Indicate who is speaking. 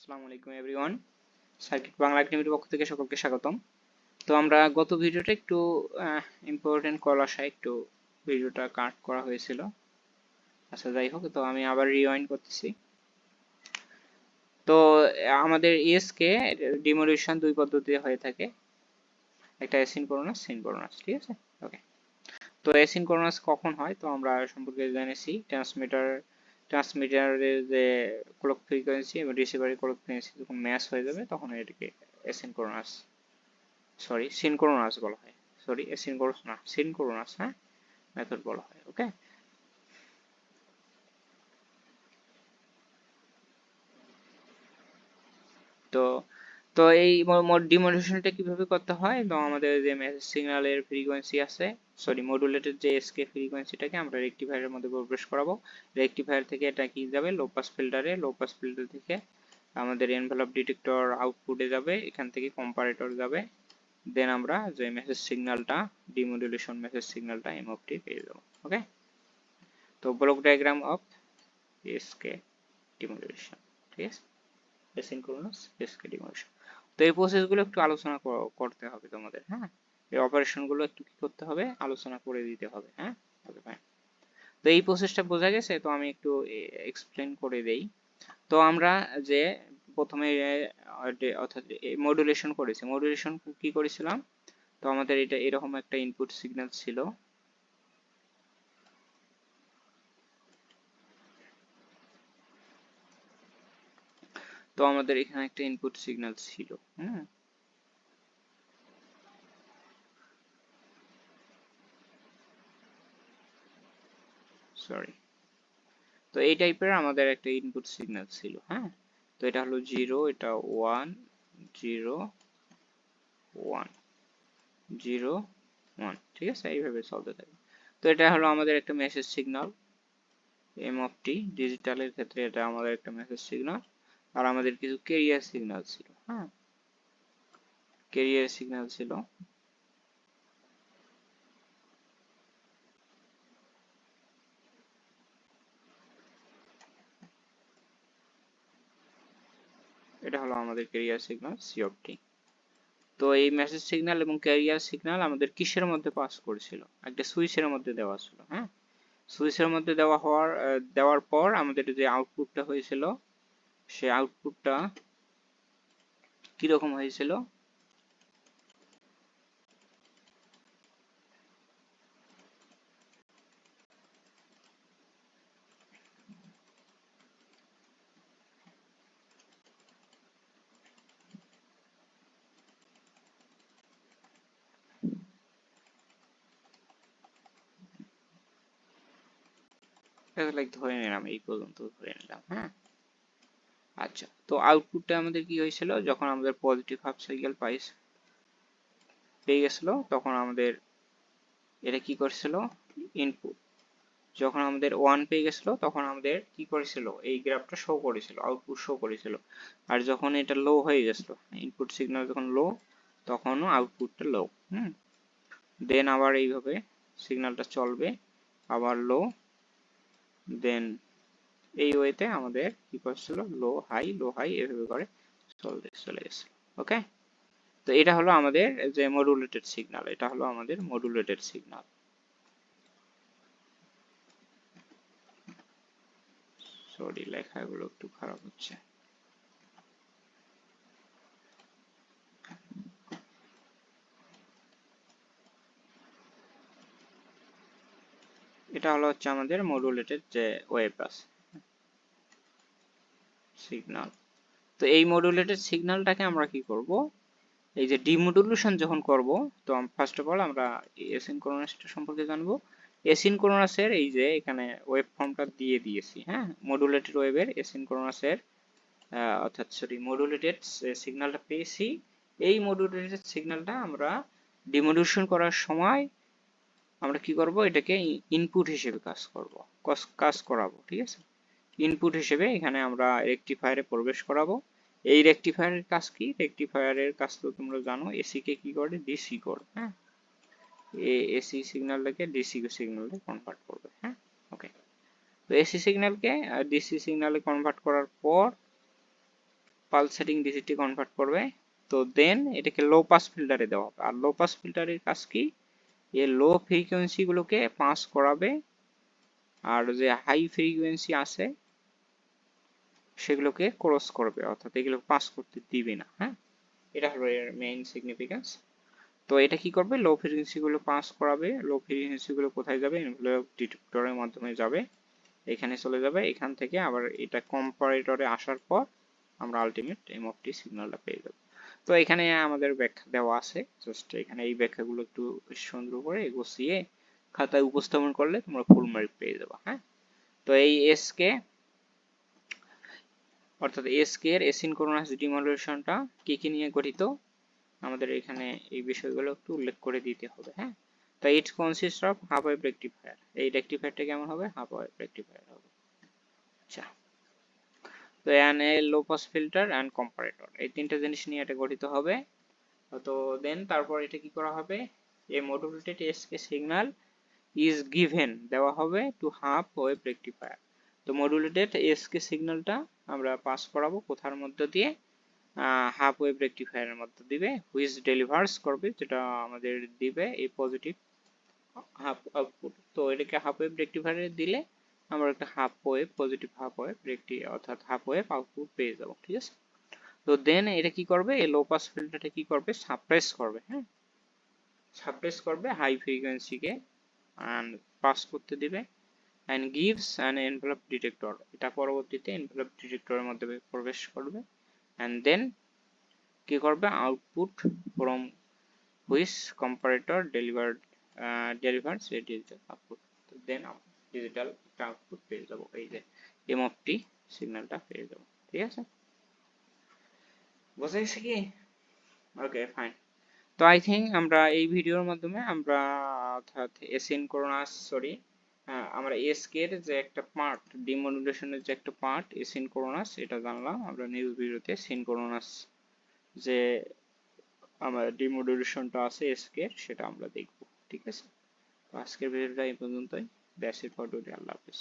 Speaker 1: আসসালামু আলাইকুম everyone circuit Bangla একাডেমির পক্ষ থেকে সকলকে স্বাগতম। তো আমরা গত ভিডিওটা একটু ইম্পর্টেন্ট কল আসায় একটু ভিডিওটা কাট করা হয়েছিল। আচ্ছা যাই হোক, তো আমি আবার রিওয়াইন্ড করতেছি। তো, আমাদের ইএসকে ডিমোলিউশন দুই পদ্ধতিতে হয়ে থাকে। একটা অ্যাসিনক্রোনাস সিনক্রোনাস ঠিক আছে? ওকে তো অ্যাসিনক্রোনাস কখন হয়? তো আমরা সম্পর্কে জেনেছি ট্রান্সমিটার ট্রান্সমিটারের যে ক্লক ফ্রিকোয়েন্সি এবং রিসিভারের ক্লক ফ্রিকোয়েন্সি যখন ম্যাচ হয়ে যাবে, তখন এটাকে অ্যাসিনক্রোনাস সরি সিনক্রোনাস বলা হয়। সরি অ্যাসিনক্রোনাস না সিনক্রোনাস হ্যাঁ? মেথড বলা হয় ওকে তো তো এই ডিমোডুলেশনটা কীভাবে করতে হয়? তো আমাদের যে সিগন্যালের ফ্রিকোয়েন্সি আছে সরি মডুলেটেড যে এসকে ফ্রিকোয়েন্সিটাকে আমরা রেকটিফায়ারের মধ্যে প্রবেশ করাবো। রেকটিফায়ার থেকে এটা কি যাবে? লো পাস ফিল্টারে লো পাস ফিল্টার থেকে আমাদের এনভেলপ ডিটেক্টর আউটপুটে যাবে, এখান থেকে কম্পারেটর যাবে। দেন আমরা যে মেসেজ সিগন্যালটা ডিমোডুলেশন মেসেজ সিগন্যালটা এমওপটি পেয়ে যাব ওকে তো block diagram of ASK demodulation ঠিক আছে? এসিনক্রোনাস এসকে ডিমোডুলেশন তো এই প্রসেসগুলো একটু আলোচনা করতে হবে তোমাদের হ্যাঁ? এই অপারেশনগুলো একটু কি করতে হবে? আলোচনা করে দিতে হবে হ্যাঁ? ওকে ফাইন তো এই প্রসেসটা বোঝা গেছে, তো আমি একটু এক্সপ্লেন করে দেই। তো আমরা যে প্রথমে অর্থাৎ মডুলেশন করেছি। মডুলেশন কি করেছিলাম? তো আমাদের এটা এরকম একটা ইনপুট সিগন্যাল ছিল। তো আমাদের এখানে একটা ইনপুট সিগন্যাল ছিল হ্যাঁ? সরি তো এই টাইপের আমাদের একটা ইনপুট সিগন্যাল ছিল হ্যাঁ? তো এটা হলো জিরো এটা one zero one zero one ঠিক আছে? এইভাবে চলতে থাকে তো এটা হলো আমাদের একটা message signal M of T ডিজিটালের ক্ষেত্রে এটা আমাদের একটা মেসেজ সিগন্যাল আর আমাদের কিছু কেরিয়ার সিগন্যাল ছিল। হ্যাঁ কেরিয়ার সিগন্যাল ছিল। এটা হলো আমাদের carrier signal C of T তো এই মেসেজ সিগন্যাল এবং ক্যারিয়ার সিগন্যাল আমাদের কিসের মধ্যে পাস করেছিল? একটা সুইচের মধ্যে দেওয়া ছিল হ্যাঁ সুইচের মধ্যে দেওয়া হওয়ার দেওয়ার পর আমাদের যে আউটপুটটা হয়েছিল সে আউটপুটটা কীরকম হয়েছিল? লাইক ধরে নিলাম এই পর্যন্ত ধরে নিলাম হ্যাঁ? আচ্ছা তো আউটপুটটা আমাদের কি হয়েছিল? যখন আমাদের পজিটিভ হাফ সাইকেল পাইস পেয়ে গেছিল, তখন আমাদের এটা কি করেছিল? ইনপুট যখন আমাদের ওয়ান পেয়ে গেছিল, তখন আমাদের কি করেছিল? এই গ্রাফটা শো করেছিল আউটপুট শো করেছিল। আর যখন এটা লো হয়ে গেছিল ইনপুট সিগন্যাল যখন লো তখনও আউটপুটটা লো হুম? দেন আবার এইভাবে সিগন্যালটা চলবে, আবার লো দেন এই ওয়েতে আমাদের কি করছিল? লো, হাই লো, হাই এভাবে করে চলতে, চলে গেছে, ওকে? তো এটা হলো আমাদের যে মডুলেটেড সিগন্যাল এটা হলো আমাদের মডুলেটেড সিগন্যাল সরি লেখাগুলো একটু খারাপ হচ্ছে। এটা হলো হচ্ছে আমাদের মডুলেটেড যে ওয়েভ আছে। সিগন্যাল তো এই মডুলেটেড সিগন্যালটাকে আমরা কি করব? এই যে ডিমোডুলেশন যখন করব, তো ফার্স্ট অফ অল আমরা এসিনক্রোনাসটা সম্পর্কে জানব। এসিনক্রোনাসের এই যে এখানে ওয়েব ফর্মটা দিয়ে দিয়েছি হ্যাঁ? মডুলেটেড ওয়েভের এসিনক্রোনাসের অর্থাৎ সরি মডুলেটেড সিগন্যালটা পেয়েছি। এই মডুলেটেড সিগন্যালটা আমরা ডিমোডুলেশন করার সময় আমরা কি করব? এটাকে ইনপুট হিসেবে কাজ করব কাজ করাবো, ঠিক আছে? ইনপুট হিসেবে এখানে আমরা রেকটিফায়ারে প্রবেশ করাবো। এই রেকটিফায়ারের কাজ কি? রেকটিফায়ারের কাজ তো তোমরা জানো এসি কে কি করে? ডিসি করে হ্যাঁ? এসি সিগন্যালটাকে ডিসি সিগন্যালে কনভার্ট করবে হ্যাঁ? ওকে তো এসি সিগন্যালকে ডিসি সিগন্যালে কনভার্ট করার পর পালস সেটিং ডিসিটি কনভার্ট করবে। তো দেন এটাকে লো পাস ফিল্টারে দেওয়া হবে। আর লো পাস ফিল্টারের কাজ কি? এ লো ফ্রিকোয়েন্সি গুলোকে পাস করাবে আর যে হাই ফ্রিকোয়েন্সি আছে, সেগুলোকে ক্রস করবে, অর্থাৎ এগুলো পাস করতে দিবে না হ্যাঁ? এটা হলো এর মেইন সিগনিফিকেন্স তো এটা কি করবে? লো ফ্রিকোয়েন্সি গুলো পাস করাবে লো ফ্রিকোয়েন্সি গুলো কোথায় যাবে? এনভেলপ ডিটেক্টরের মাধ্যমে যাবে, এখানে চলে যাবে, এখান থেকে আবার এটা কম্পারেটরে আসার পর আমরা আলটিমেট এম অফ টি সিগন্যালটা পেয়ে যাব। তো এখানে আমাদের ব্যাখ্যা দেওয়া আছে জাস্ট এখানে এই ব্যাখ্যাগুলো একটু সুন্দর করে গুছিয়ে খাতায় উপস্থাপন করলে তোমরা ফুল মার্ক পেয়ে যাবে হ্যাঁ? তো এই এস কে অর্থাৎ এস কে এর এসিনক্রোনাস ডিমডুলেশনটা কি কি নিয়ে গঠিত? আমাদের এখানে এই বিষয়গুলো একটু উল্লেখ করে দিতে হবে হ্যাঁ? তো it consist of half wave rectifier এই রেকটিফায়ারটা কেমন হবে? হাফ ওয়েভ রেকটিফায়ার হবে। আচ্ছা। তো an a low pass filter and comparator এই তিনটা জিনিস নিয়ে এটা গঠিত হবে। তো দেন তারপর এটা কি করা হবে? A modulated ASK signal is given দেওয়া হবে টু হাফ ওয়েভ রেকটিফায়ার তো মডুলেটেড এসকে সিগন্যালটা আমরা পাস করাবো কোথার মধ্য দিয়ে? হাফ ওয়েভ রেকটিফায়ারের মধ্যে দিবে হুইচ ডেলিভার্স করবে, যেটা আমাদের দিবে এই পজিটিভ হাফ আউটপুট তো এটাকে হাফ ওয়েভ রেকটিফায়ারে দিলে আমরা একটা half wave positive half wave রেকটি অর্থাৎ হাফ ওয়েভ আউটপুট পেয়ে যাব, ঠিক আছে? তো দেন এটা কি করবে? এই লো পাস ফিল্টারটা কি করবে? সাপ্রেস করবে হ্যাঁ? সাপ্রেস করবে হাই ফ্রিকোয়েন্সিকে and পাস করতে দিবে and gives an envelope detector এটা পরবর্তীতে envelope ডিটেক্টরের মধ্যে প্রবেশ করবে and then কি করবে output from which comparator delivered uh, delivers a digital output তো দেন ডিজিটাল একটা আউটপুট পেয়ে যাব এই যে এম অফ টি সিগন্যালটা পেয়ে যাব ঠিক আছে বোঝা গেছে কি ওকে ফাইন তো আই থিঙ্ক আমরা এই ভিডিওর মাধ্যমে আমরা, অর্থাৎ এসিনক্রোনাস সরি আমরা এসকে এর যে একটা পার্ট ডিমোডুলেশনের যে একটা পার্ট এসিনক্রোনাস এটা জানলাম। আমরা নিউজ ভিডিওতে সিনক্রোনাস যে আমার ডিমোডুলেশনটা আছে এসকে সেটা আমরা দেখব। ঠিক আছে? আজকের ভিডিওটা এই পর্যন্তই। দ্যাটস ইট ফর আল্লাহ হাফেজ।